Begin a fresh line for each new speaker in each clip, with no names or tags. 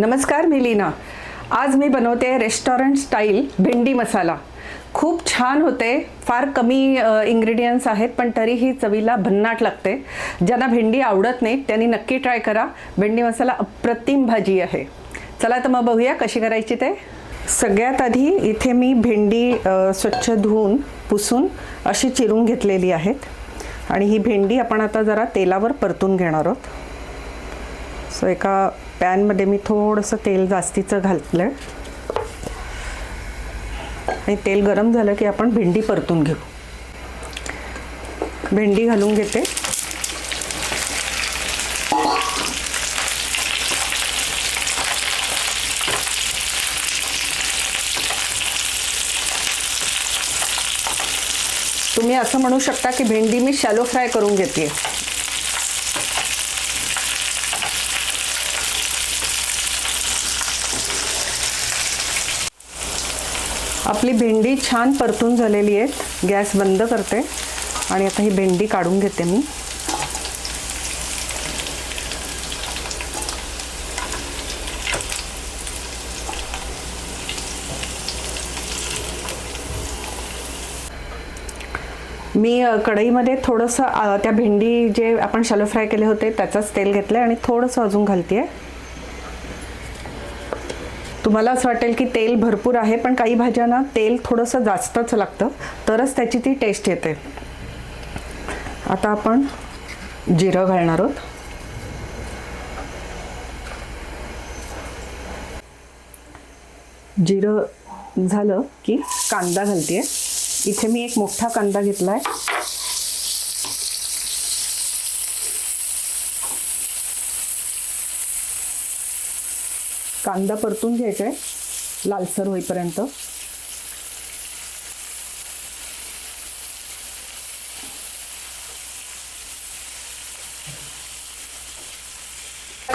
नमस्कार मी लीना. आज मी बनवते रेस्टॉरंट स्टाईल भेंडी मसाला. खूप छान होते फार कमी इंग्रेडियंट्स आहेत पण तरीही चवीला भन्नाट लागते. ज्यांना भेंडी आवडत नाही त्यांनी नक्की ट्राय करा. भेंडी मसाला अप्रतिम भाजी आहे. चला तर मग बघूया कशी करायची ते. सगळ्यात आधी इथे मी भेंडी स्वच्छ धुवून पुसून अशी चिरून घेतलेली आहेत. आणि ही भेंडी आपण आता जरा तेलावर परतून घेणार आहोत. सो एका पॅनमध्ये मी थोडंसं तेल जास्तीचं घातलं. आहे आणि तेल गरम झालं की आपण भेंडी परतून घेऊ. भेंडी घालून घेते. तुम्ही असं म्हणू शकता की भेंडी मी शॅलो फ्राय करून घेते आपली भेंडी छान परतून झालेली आहे. गॅस बंद करते. आणि आता ही भेंडी काढून घेते मी. मी कढईमध्ये थोडंसं त्या भेंडी जे आपण शॅलो फ्राय केले होते त्याचंच तेल घेतलं आहे आणि थोडंसं अजून घालते आहे तुम्हाला असं वाटेल की तेल भरपूर आहे पण काही भाज्यांना तेल थोडंसं जास्तच लागतं. तरच त्याची ती टेस्ट येते. आता आपण जिरं घालणार आहोत. जिरं झालं की कांदा घालते इथे मी एक मोठा कांदा घेतला आहे कांदा परतून घ्यायचा आहे लालसर होईपर्यंत.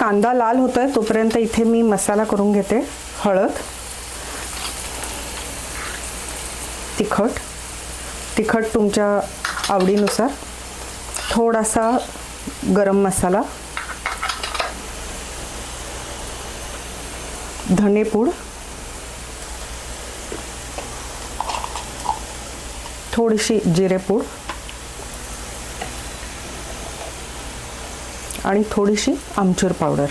कांदा लाल होतोय तोपर्यंत इथे मी मसाला करून घेते. हळद. तिखट. तिखट तुमच्या आवडीनुसार. थोडासा गरम मसाला. धनेपूड. थोडीशी जिरेपूड. आणि थोडीशी आमचूर पावडर.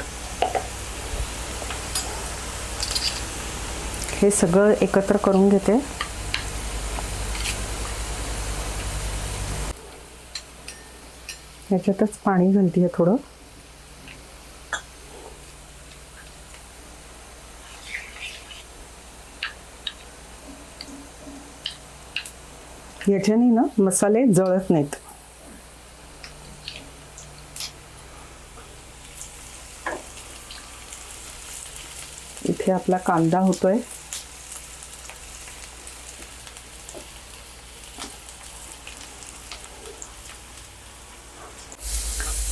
हे सगळं एकत्र करून घेते. याच्यातच पाणी घालते थोडं. याच्याने ना मसाले जळत नाहीत. इथे आपला कांदा होतोय.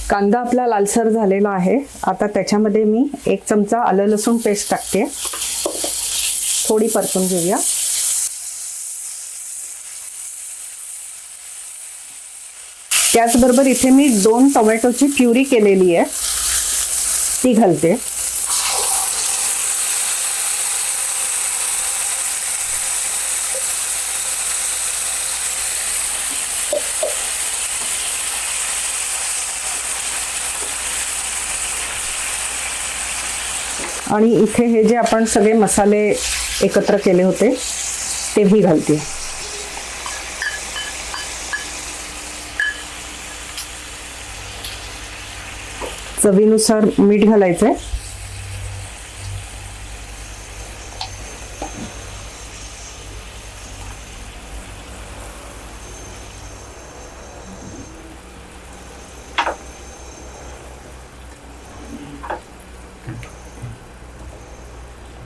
कांदा आपला लालसर झालेला आहे. आता त्याच्यामध्ये मी एक चमचा आलं लसूण पेस्ट टाकते. थोडी परतून घेऊया. त्याचबरोबर इथे मी दोन टोमॅटोची प्युरी केलेली आहे. ती घालते. आणि इथे हे जे आपण सगळे मसाले एकत्र केले होते तेही घालते. चवीनुसार मीठ घालायचंय.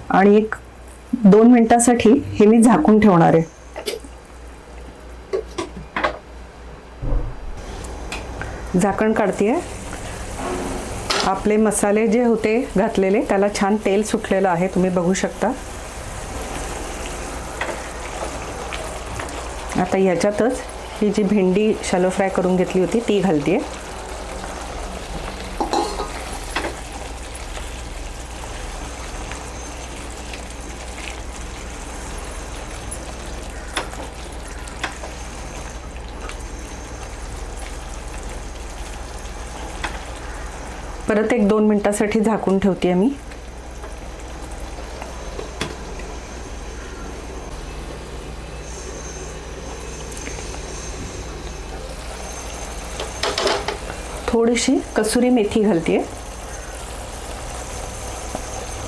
आणि एक दोन मिनिटासाठी हे मी झाकून ठेवणार आहे. झाकण काढते आपले मसाले जे होते घातलेले त्याला छान तेल सुटलेलं आहे तुम्ही बघू शकता. आता ह्याच्यातच ही जी भेंडी शॅलो फ्राय करून घेतली होती ती घालते परत एक दोन मिनटासाठी झाकून ठेवते मी. थोडीशी कसुरी मेथी घालते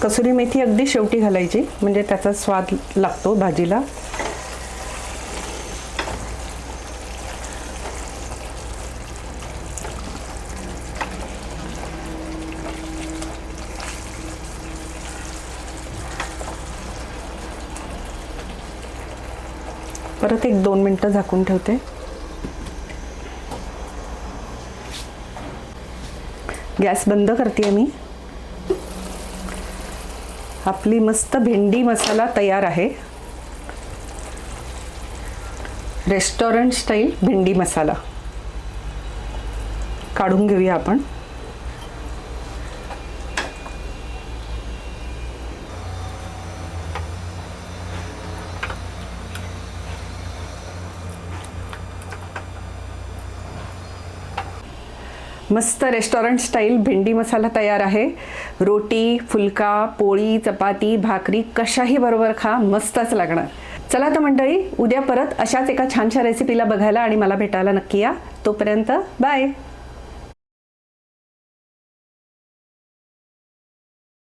कसुरी मेथी अगदी शेवटी घालायची म्हणजे त्याचा स्वाद लागतो भाजीला. परत एक दोन मिनटं झाकून ठेवते. गॅस बंद करते मी. आपली मस्त भेंडी मसाला तयार आहे. रेस्टॉरंट स्टाईल भेंडी मसाला. काढून घेऊया आपण. मस्त रेस्टॉरंट स्टाईल भेंडी मसाला तयार आहे. रोटी फुलका पोळी चपाती भाकरी कशाही बरोबर खा मस्तच लागणार. चला तर मंडळी उद्या परत अशाच एका छानशा रेसिपीला बघायला आणि मला भेटायला नक्की या. तोपर्यंत बाय